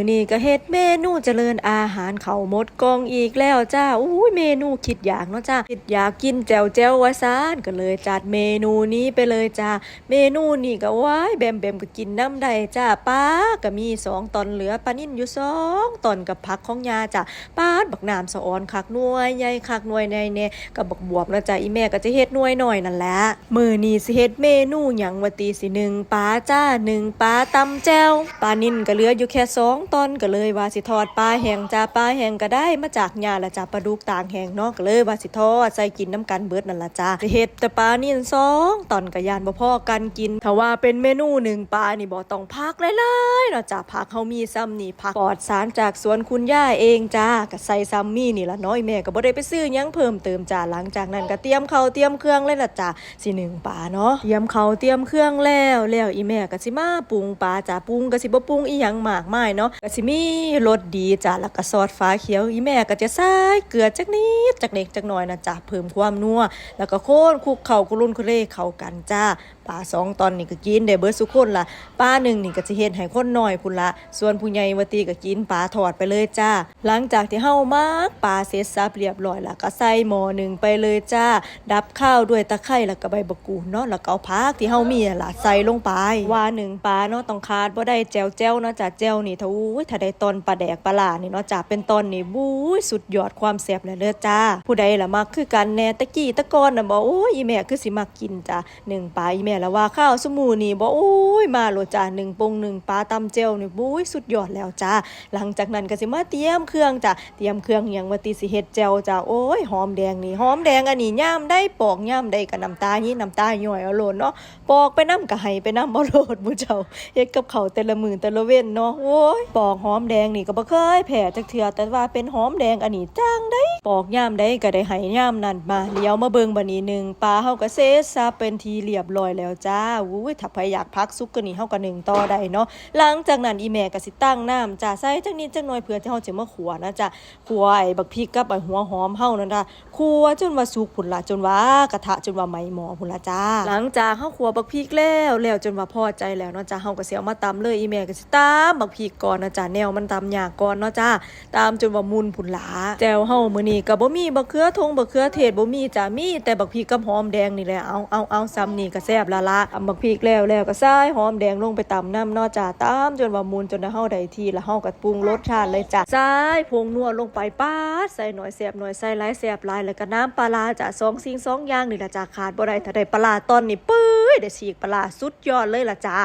อนี่ก็เฮ็ดเมนูเจริญอาหารเขาหมดกองอีกแล้วจ้าอุ้ยเมนูคิดอยากเนาะจ้าคิดอยากกินแจวแจววาซานก็เลยจัดเมนูนี้ไปเลยจ้าเมนูนี่ก็ว้ายแบมแบมก็กินน้ำได้จ้าป้าก็มีสองตอนเหลือปลานิ่นอยู่สองตอนกับผักของยาจ้าป้าบักน้ำสะออนคักนวยใหญ่คักนวยในเน่กับบักบวบนะจ้าอีแม่ก็จะเฮ็ดนวยหน่อยนั่นแหละมือนี่สิเฮ็ดเมนูหยังวตีสิหนึ่งปลาจ้าหนึ่งปลาตำแจวปลานิ่นก็เหลืออยู่แค่สองตอนก็เลยว่าสิทอดปลาแห้งจ้าปลาแห้งก็ได้มาจากหญ้าละจ้าปลาดุกต่างแห้งเนาะก็เลยว่าสิทอดใส่กินน้ำกันเบิดนั่นละจ้าเฮ็ดแต่ปลานิ่นสองตอนก็ยานบ่พอกันกินถ้าว่าเป็นเมนูหนึ่งปลานี่บ่ต้องพักหลายๆเนาะจ้าผักเฮามีซ้ำนี่ผักปลอดสารจากสวนคุณย่าเองจ้าก็ใส่ซ้ำมีนี่ละน้อยแม่ก็บ่ได้ไปซื้อยังเพิ่มเติมจ้าหลังจากนั้นก็เตรียมเขาเตรียมเครื่องเลยละจ้าสิหนึ่งปลาเนาะเตรียมเขาเตรียมเครื่องแล้วแล้วอีแม่ก็สิมาปรุงปลาจ้าปรุงก็สิบ่ปรุงอีหยังมากมายเนาะก็สิมีรสดีจ้าแล้วก็ซอสฟ้าเขียวอีแม่ก็จะใส่เกลือจักนิดจักเล็กจักน้อยนะจ้าเพิ่มความนัวแล้วก็โคนคลุกเข่ากุรุ่นคุเร่เข้ากันจ้า ปลาสองตอนนี่ก็กินได้เบิดสุกคนล่ะปลาหนึ่งนี่ก็สิเฮ็ดให้คนน้อยพุ่นละ ส่วนผู้ใหญ่วตีก็กินปลาทอดไปเลยจ้า หลังจากที่เฮามากปลาเสร็จสับเรียบร้อยล้วก็ใส่หม้อหนึ่งไปเลยจ้า ดับข้าวด้วยตะไคร้แล้วก็ใบบักกูเนาะแล้วก็เอาผักที่เฮามีล่ะใส่ลงไป ว่าหนึ่งปลาเนาะต้องขาดบ่ได้แจวแจวเนาะจ้าแจวนี่ถ้าอุ้ถ้าได้ตอนปลาแดกปลาหลานี่เนาะจ้าเป็นตอนนี่บู้ยสุดยอดความแซ่บเลยเด้อจ้า ผู้ใดล่ะมักคือกันแน่ตะกี้ตะกอนน่ะบอกโอ้ยอีแม่คือสิมักกินจ้าหนึ่งปลาอีแม่ละว่าข้าวสมูนี่บอกโอ้ยมาโลจ้าหนึ่งปงหนึ่งปลาตำเจวนี่บู้ยสุดยอดแล้วจ้าหลังจากนั้นก็สิมาเตรียมเครื่องจ้ะเตรียมเครื่องหยังว่าติสิเฮ็ดแจ่วจ้ะโอ้ยหอมแดงนี่หอมแดงอันนี้ย่ามได้ปอกย่ามได้กับน้ำตานี่น้ำตาย่อยเอาโลดเนาะปอกไปน้ำก็ให้ไปน้ำบ่โลดหมู่เจ้าเฮ็ดกับเขาแต่ละมื้อแต่ละเว้นเนาะโอ้ยปอกหอมแดงนี่ก็บ่เคยแพ้จักเทื่อแต่ว่าเป็นหอมแดงอันนี้จ้างได้ปอกย่ามได้ก็ได้ให้ย่ามนั่นมาเลี้ยวมาเบิ่งบัดนี้หนึ่งปลาเฮาก็เซตซาเป็นทีเรียบร้อยแล้วจ้าอุ้ยถ้าใครอยากพักซุกก็นี่เฮาก็หนึ่งต่อได้เนาะหลังจากนั้นอีแม่ก็สิตั้งน้ำจ้าใส่จักนิดจักหน่อยเพื่อที่เฮาจะมาขัวนะจ้ะขัวไอ้บักพริกกับไอ้หัวหอมเฮานั่นน่ะขัวจนว่าสุกพุ่นละจนว่ากระทะจนว่าไหมหม้อพุ่นละจ้า หลังจากเฮาขัวบักพริกแล้วแล้วจนว่าพอใจแล้วเนาะจ้าเฮาก็สิเอามาตำเลยอีแม่ก็สิตำบักพริกก่อนนะจ้าแนวมันตำยากก่อนเนาะจ้าตามจนว่ามุนพุ่นหลาแจวเฮามื้อนี้ก็บ่มีบักเขือทงบักเขือเทศบ่มีจ้ามีแต่บักพริกกับหอมแดงนี่แหละเอาเอาเอาซ้ำนี่ก็แซ่บละละตำบักพริกแล้วแล้วก็ใส่หอมแดงลงไปตำน้ำนาะจ้าตามจนว่ามูลจนเฮาได้ที่ละเฮาก็ปรุงรสชาติเลยจ้ะใส่ผงนัวลงไปป๊าดใส่หน่อยแสบหน่อยใส่หลายแสบหลายแล้วก็น้ำปลาร้าจ้าสองสิ่งสองอย่างนี่ละจ้าขาดบ่ได้ถ้าได้ปลาร้าตอนนี้ปื้ย ได้ฉีกปลาสุดยอดเลยล่ะจ้า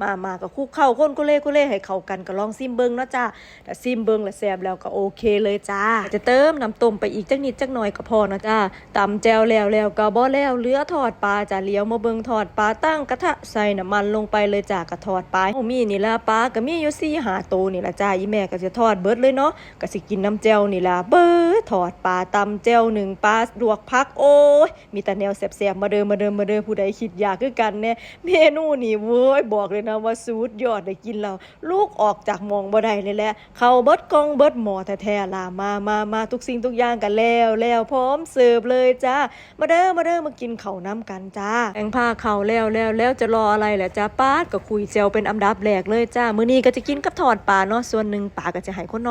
มามาก็คลุกเข้าคนก็เล่ก็เล่ให้เข้ากันก็ลองซิมเบิ่งเนาะจ้าถ้าซิมเบิ่งแล้วแซ่บแล้วก็โอเคเลยจ้าจะเติมน้ำต้มไปอีกจักนิดจักหน่อยก็พอเนาะจ้าตำแจวแล้วแล้วก็บ่แล้วเลือทอดปลาจ้าเลี้ยวมาเบิ่งทอดปลาตั้งกระทะใส่น้ำมันลงไปเลยจ้าก็ทอดปลาโอ้มีนี่ล่ะปลาก็มีอยู่4 5ตัวนี่ล่ะจ้าอีแม่ก็จะทอดเบิดเลยเนาะก็สิกินน้ำแจวนี่ล่ะเบิด ทอดปลาตำแจวหนึ่งปลาลวกผักโอ้ยมีแต่แนวแซ่บๆมาเดิมมาเดิมมาเดิมผู้ใดคิดอยากคือกันแน่เมนูนี่เว้ยบอกเลยนะว่าสุดยอดได้กินแล้วลูกออกจากมองบ่ได้เลยแหละเข้าเบิดกองเบิดหมอแท้ๆล่ะมามามาทุกสิ่งทุกอย่างกันแล้วแล้วพร้อมเสิร์ฟเลยจ้ามาเด้อมาเด้อมากินเข้าน้ำกันจ้าแองผ้าข้าแล้วแล้วแล้วจะรออะไรแหละจ้าป้าก็คุยเจลเป็นอันดับแรกเลยจ้ามื้อนี้ก็จะกินกับทอดปลาเนาะส่วนหนึ่งปลาก็จะให้คนน้อย